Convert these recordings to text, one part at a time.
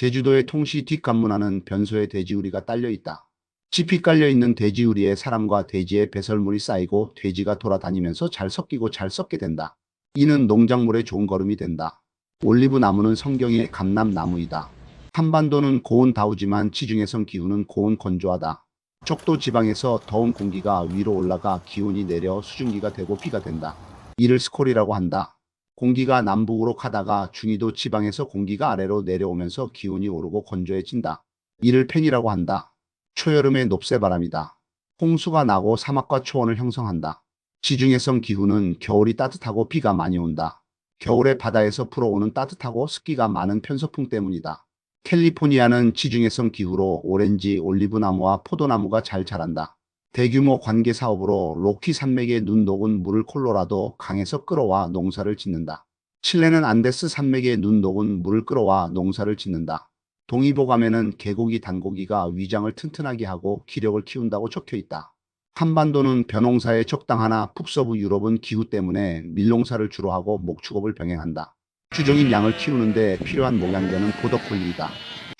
제주도의 통시 뒷간문하는 변소에 돼지우리가 딸려 있다. 짚이 깔려 있는 돼지우리에 사람과 돼지의 배설물이 쌓이고 돼지가 돌아다니면서 잘 섞이고 잘 섞게 된다. 이는 농작물의 좋은 거름이 된다. 올리브 나무는 성경의 감람나무이다. 한반도는 고온 다우지만 지중해성 기후는 고온 건조하다. 적도 지방에서 더운 공기가 위로 올라가 기온이 내려 수증기가 되고 비가 된다. 이를 스콜이라고 한다. 공기가 남북으로 가다가 중위도 지방에서 공기가 아래로 내려오면서 기온이 오르고 건조해진다. 이를 팬이라고 한다. 초여름의 높새바람이다. 홍수가 나고 사막과 초원을 형성한다. 지중해성 기후는 겨울이 따뜻하고 비가 많이 온다. 겨울에 바다에서 불어오는 따뜻하고 습기가 많은 편서풍 때문이다. 캘리포니아는 지중해성 기후로 오렌지, 올리브나무와 포도나무가 잘 자란다. 대규모 관계 사업으로 로키 산맥의 눈 녹은 물을 콜로라도 강에서 끌어와 농사를 짓는다. 칠레는 안데스 산맥의 눈 녹은 물을 끌어와 농사를 짓는다. 동의보감에는 개고기 단고기가 위장을 튼튼하게 하고 기력을 키운다고 적혀 있다. 한반도는 벼농사에 적당하나 북서부 유럽은 기후 때문에 밀농사를 주로 하고 목축업을 병행한다. 주종인 양을 키우는데 필요한 목양견은 보더콜리이다.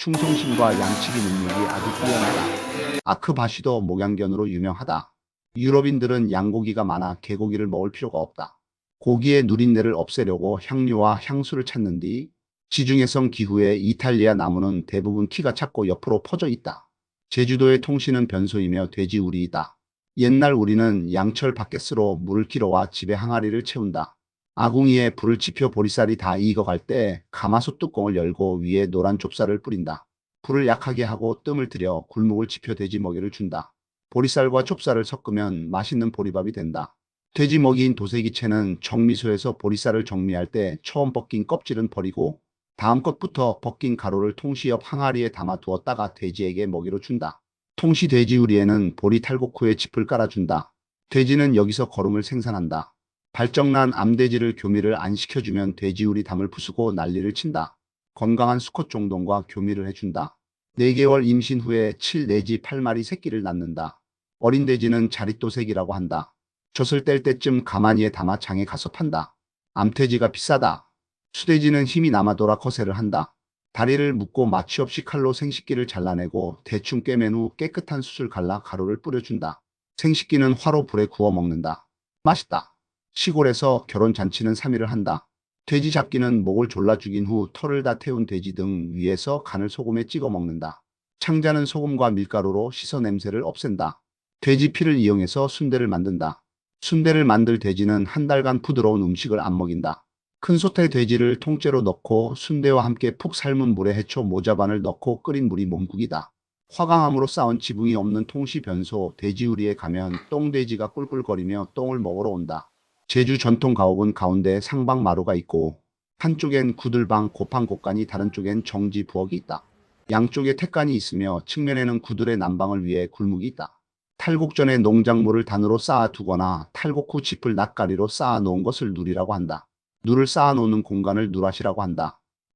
충성심과 양치기 능력이 아주 뛰어나다. 아크바시도 목양견으로 유명하다. 유럽인들은 양고기가 많아 개고기를 먹을 필요가 없다. 고기의 누린내를 없애려고 향료와 향수를 찾는 뒤 지중해성 기후에 이탈리아 나무는 대부분 키가 작고 옆으로 퍼져 있다. 제주도의 통신은 변소이며 돼지우리이다. 옛날 우리는 양철 바켓으로 물을 길어와 집에 항아리를 채운다. 아궁이에 불을 지펴 보리쌀이 다 익어갈 때 가마솥 뚜껑을 열고 위에 노란 좁쌀을 뿌린다. 불을 약하게 하고 뜸을 들여 굴묵을 지펴 돼지 먹이를 준다. 보리쌀과 좁쌀을 섞으면 맛있는 보리밥이 된다. 돼지 먹이인 도세기채는 정미소에서 보리쌀을 정미할 때 처음 벗긴 껍질은 버리고 다음 것부터 벗긴 가루를 통시 옆 항아리에 담아 두었다가 돼지에게 먹이로 준다. 통시 돼지 우리에는 보리 탈곡 후에 짚을 깔아준다. 돼지는 여기서 거름을 생산한다. 발정난 암돼지를 교미를 안 시켜주면 돼지우리 담을 부수고 난리를 친다. 건강한 수컷 종동과 교미를 해준다. 4개월 임신 후에 7 내지 8마리 새끼를 낳는다. 어린 돼지는 자릿도색이라고 한다. 젖을 뗄 때쯤 가마니에 담아 장에 가서 판다. 암돼지가 비싸다. 수돼지는 힘이 남아 돌아 거세를 한다. 다리를 묶고 마취 없이 칼로 생식기를 잘라내고 대충 꿰맨 후 깨끗한 숯을 갈라 가루를 뿌려준다. 생식기는 화로 불에 구워 먹는다. 맛있다. 시골에서 결혼 잔치는 3일을 한다. 돼지 잡기는 목을 졸라 죽인 후 털을 다 태운 돼지 등 위에서 간을 소금에 찍어 먹는다. 창자는 소금과 밀가루로 씻어 냄새를 없앤다. 돼지 피를 이용해서 순대를 만든다. 순대를 만들 돼지는 한 달간 부드러운 음식을 안 먹인다. 큰 솥에 돼지를 통째로 넣고 순대와 함께 푹 삶은 물에 해초 모자반을 넣고 끓인 물이 몸국이다. 화강암으로 쌓은 지붕이 없는 통시 변소 돼지우리에 가면 똥돼지가 꿀꿀거리며 똥을 먹으러 온다. 제주 전통 가옥은 가운데 상방 마루가 있고 한쪽엔 구들방 고판 곡간이 다른 쪽엔 정지 부엌이 있다. 양쪽에 택간이 있으며 측면에는 구들의 난방을 위해 굴묵이 있다. 탈곡 전에 농작물을 단으로 쌓아두거나 탈곡 후 짚을 낯가리로 쌓아놓은 것을 누리라고 한다. 누를 쌓아놓는 공간을 누라시라고 한다.